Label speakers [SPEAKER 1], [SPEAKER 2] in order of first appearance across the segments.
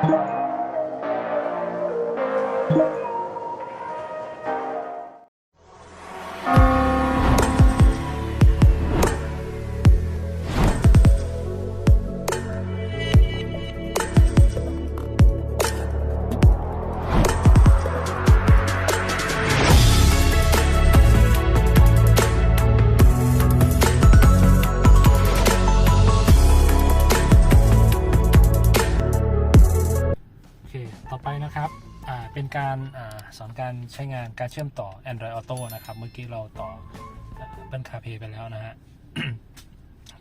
[SPEAKER 1] โอ ต่อไปนะครับเป็นการอสอนการใช้งานการเชื่อมต่อ Android Auto นะครับ เมื่อกี้เราต่อเป็นคาเพไปแล้วนะฮะ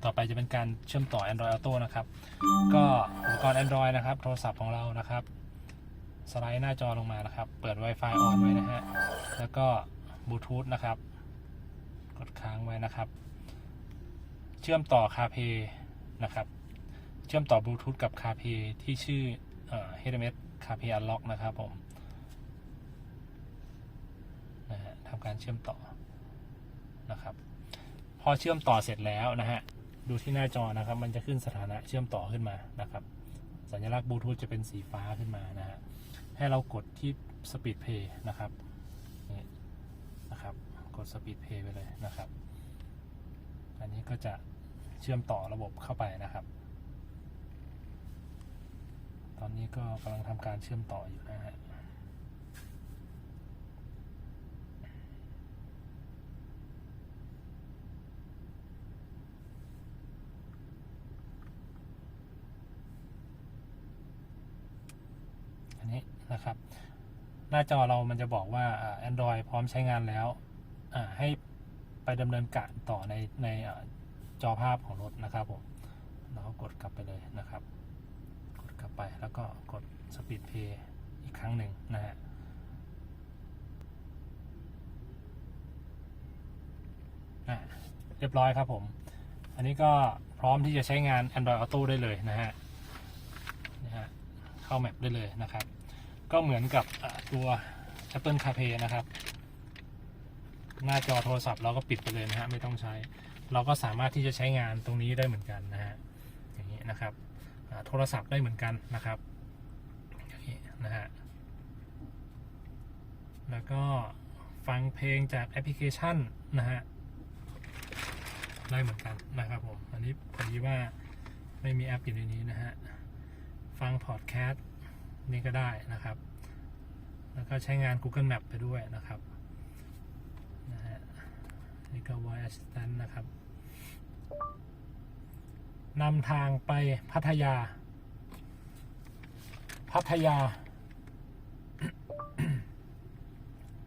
[SPEAKER 1] ต่อไปจะเป็นการเชื่อมต่อ Android Auto นะครับ ก็อุปกรณ์ Android นะครับ โทรศัพท์ของเรานะครับ สไลด์หน้าจอลงมานะครับ เปิด Wi-Fi on ไว้นะฮะ แล้วก็บลูทูธนะครับ กดค้างไว้นะครับ เชื่อมต่อ CarPlay นะครับ เชื่อมต่อบลูทูธกับ CarPlay ที่ชื่อ เอ่อ HMS CarPlay Unlock นะครับผมนะฮะทำการเชื่อมต่อนะครับ พอเชื่อมต่อเสร็จแล้วนะฮะดูที่หน้าจอนะครับ มันจะขึ้นสถานะเชื่อมต่อขึ้นมานะครับ สัญลักษณ์บลูทูธจะเป็นสีฟ้าขึ้นมานะฮะให้เรากดที่ Speed Play นะครับนี่นะครับ กด Speed Play ไปเลยนะครับ อันนี้ก็จะเชื่อมต่อระบบเข้าไปนะครับ ตอนนี้ก็กำลังทำการเชื่อมต่ออยู่นะฮะอันนี้นะครับ หน้าจอเรามันจะบอกว่าอ่า Android พร้อมใช้งานแล้วให้ไปดำเนินการต่อในในจอภาพของรถนะครับผมเราก็กดกลับไปเลยนะครับ ไป แล้วก็กด Speed Play อีกครั้งหนึ่งนะฮะอะเรียบร้อยครับผม อันนี้ก็พร้อมที่จะใช้งาน Android Auto ได้เลยนะฮะนะฮะเข้าแมปได้เลยนะครับ ก็เหมือนกับตัว Apple CarPlay นะครับ หน้าจอโทรศัพท์เราก็ปิดไปเลยนะฮะ ไม่ต้องใช้ เราก็สามารถที่จะใช้งานตรงนี้ได้เหมือนกันนะฮะ อย่างนี้นะครับ โทรศัพท์ได้เหมือนกันนะครับนี้นะฮะแล้วก็ฟังเพลงจากแอปพลิเคชันนะฮะได้เหมือนกันนะครับผม อันนี้พอดีว่าไม่มีแอปอยู่ในนี้นะฮะ ฟังพอดแคสต์นี่ก็ได้นะครับ แล้วก็ใช้งาน Google Map ไปด้วยนะครับนะฮะนี่ก็ Voice Assistant นะครับ นำทางไปพัทยา พัทยา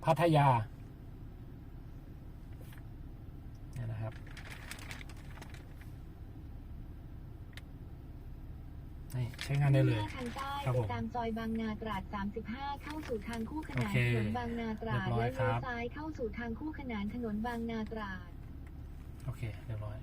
[SPEAKER 1] พัทยาเนี่ยนะครับ นี่ ใช้งานได้เลย
[SPEAKER 2] ทางใต้
[SPEAKER 1] ครับผม
[SPEAKER 2] ไปตามซอยบางนาตราด 35 เข้าสู่ทางคู่ขนาน
[SPEAKER 1] โอเค
[SPEAKER 2] ถนนบางนาตราด
[SPEAKER 1] เรียบร้อย
[SPEAKER 2] และ
[SPEAKER 1] ครั
[SPEAKER 2] เลี้ยว
[SPEAKER 1] บ
[SPEAKER 2] ซ้ายเข้าสู่ทางคู่ขนานถนนบางนาตราด
[SPEAKER 1] โอเค เรียบร้อย